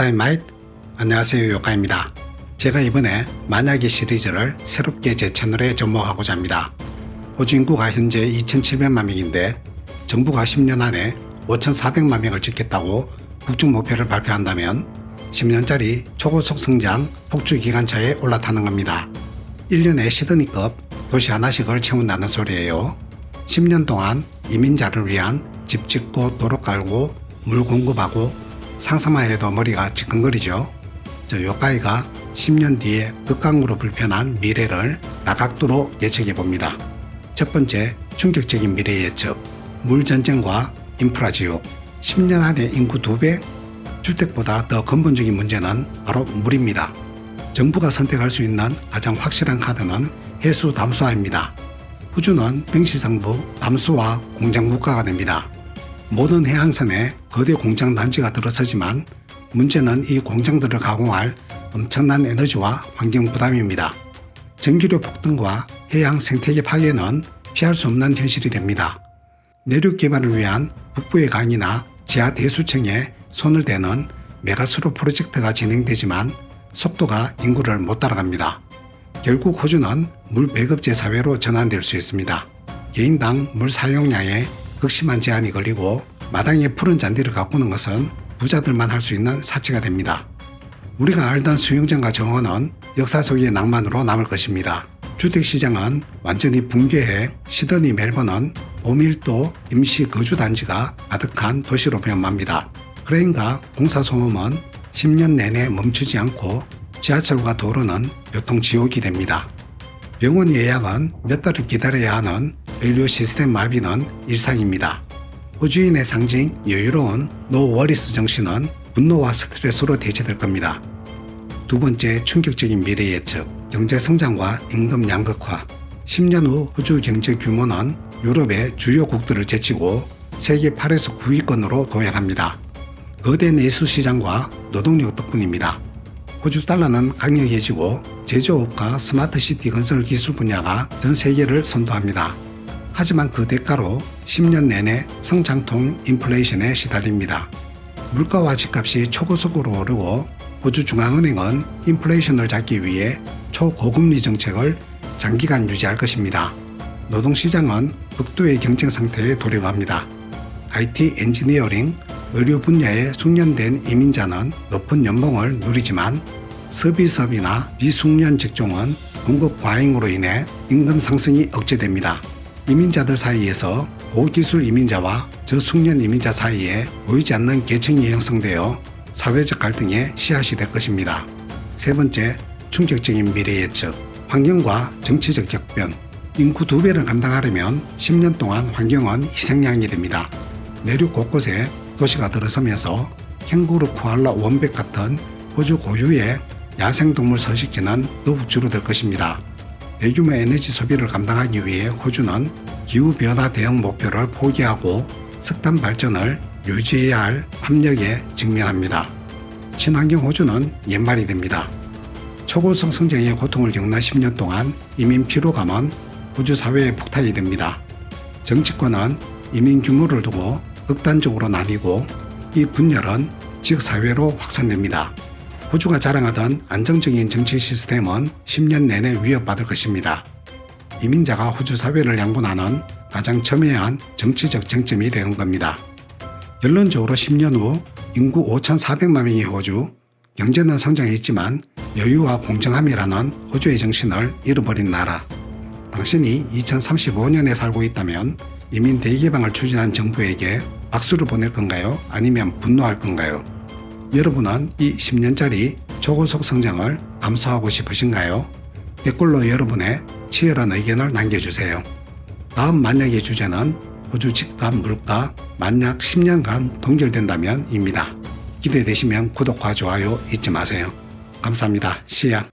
다이마이트 안녕하세요 요카입니다. 제가 이번에 만약의 시리즈를 새롭게 제 채널에 접목하고자 합니다. 호주 인구가 현재 2,700만 명인데 정부가 10년 안에 5,400만 명을 찍겠다고 국중 목표를 발표한다면 10년짜리 초고속 성장 폭주 기관차에 올라타는 겁니다. 1년에 시드니급 도시 하나씩을 채운다는 소리예요. 10년 동안 이민자를 위한 집 짓고 도로 깔고 물 공급하고 상상만 해도 머리가 지끈거리죠. 저 요까이가 10년 뒤에 극강으로 불편한 미래를 다각도로 예측해 봅니다. 첫 번째 충격적인 미래 예측 물 전쟁과 인프라 지옥 10년 안에 인구 2배 주택보다 더 근본적인 문제는 바로 물입니다. 정부가 선택할 수 있는 가장 확실한 카드는 해수 담수화입니다. 호주는 명실상부 담수화 공장 국가가 됩니다. 모든 해안선에 거대 공장 단지가 들어서지만 문제는 이 공장들을 가공할 엄청난 에너지와 환경 부담입니다. 전기료 폭등과 해양 생태계 파괴는 피할 수 없는 현실이 됩니다. 내륙 개발을 위한 북부의 강이나 지하 대수층에 손을 대는 메가스로 프로젝트가 진행되지만 속도가 인구를 못 따라갑니다. 결국 호주는 물 배급제 사회로 전환될 수 있습니다. 개인당 물 사용량에 극심한 제한이 걸리고 마당에 푸른 잔디를 가꾸는 것은 부자들만 할 수 있는 사치가 됩니다. 우리가 알던 수영장과 정원은 역사 속의 낭만으로 남을 것입니다. 주택시장은 완전히 붕괴해 시드니 멜번은 고밀도 임시 거주단지가 가득한 도시로 변합니다. 크레인과 공사 소음은 10년 내내 멈추지 않고 지하철과 도로는 교통지옥이 됩니다. 병원 예약은 몇 달을 기다려야 하는 의료 시스템 마비는 일상입니다. 호주인의 상징 여유로운 노 워리스 정신은 분노와 스트레스로 대체될 겁니다. 두 번째 충격적인 미래 예측, 경제 성장과 임금 양극화. 10년 후 호주 경제 규모는 유럽의 주요 국들을 제치고 세계 8에서 9위권으로 도약합니다. 거대 내수 시장과 노동력 덕분입니다. 호주 달러는 강력해지고 제조업과 스마트 시티 건설 기술 분야가 전 세계를 선도합니다. 하지만 그 대가로 10년 내내 성장통 인플레이션에 시달립니다. 물가와 집값이 초고속으로 오르고 호주 중앙은행은 인플레이션을 잡기 위해 초고금리 정책을 장기간 유지할 것입니다. 노동시장은 극도의 경쟁 상태에 돌입합니다. IT 엔지니어링, 의료 분야에 숙련된 이민자는 높은 연봉을 누리지만 서비스업이나 비숙련 직종은 공급 과잉으로 인해 임금 상승이 억제됩니다. 이민자들 사이에서 고기술 이민자와 저숙련 이민자 사이에 보이지 않는 계층이 형성되어 사회적 갈등의 씨앗이 될 것입니다. 세 번째, 충격적인 미래 예측. 환경과 정치적 격변. 인구 두 배를 감당하려면 10년 동안 환경은 희생양이 됩니다. 내륙 곳곳에 도시가 들어서면서 캥거루, 코알라, 원백 같은 호주 고유의 야생동물 서식지는 더욱 줄어들 것입니다. 대규모 에너지 소비를 감당하기 위해 호주는 기후변화 대응 목표를 포기하고 석탄 발전을 유지해야 할 압력에 직면합니다. 친환경 호주는 옛말이 됩니다. 초고속 성장의 고통을 겪는 10년 동안 이민 피로감은 호주 사회에 폭탄이 됩니다. 정치권은 이민 규모를 두고 극단적으로 나뉘고 이 분열은 지역 사회로 확산됩니다. 호주가 자랑하던 안정적인 정치 시스템은 10년 내내 위협받을 것입니다. 이민자가 호주 사회를 양분하는 가장 첨예한 정치적 쟁점이 되는 겁니다. 결론적으로 10년 후 인구 5,400만 명의 호주, 경제는 성장했지만 여유와 공정함이라는 호주의 정신을 잃어버린 나라. 당신이 2035년에 살고 있다면 이민 대개방을 추진한 정부에게 박수를 보낼 건가요? 아니면 분노할 건가요? 여러분은 이 10년짜리 초고속 성장을 감수하고 싶으신가요? 댓글로 여러분의 치열한 의견을 남겨주세요. 다음 만약의 주제는 호주 집값 물가 만약 10년간 동결된다면 입니다. 기대되시면 구독과 좋아요 잊지 마세요. 감사합니다. 시야.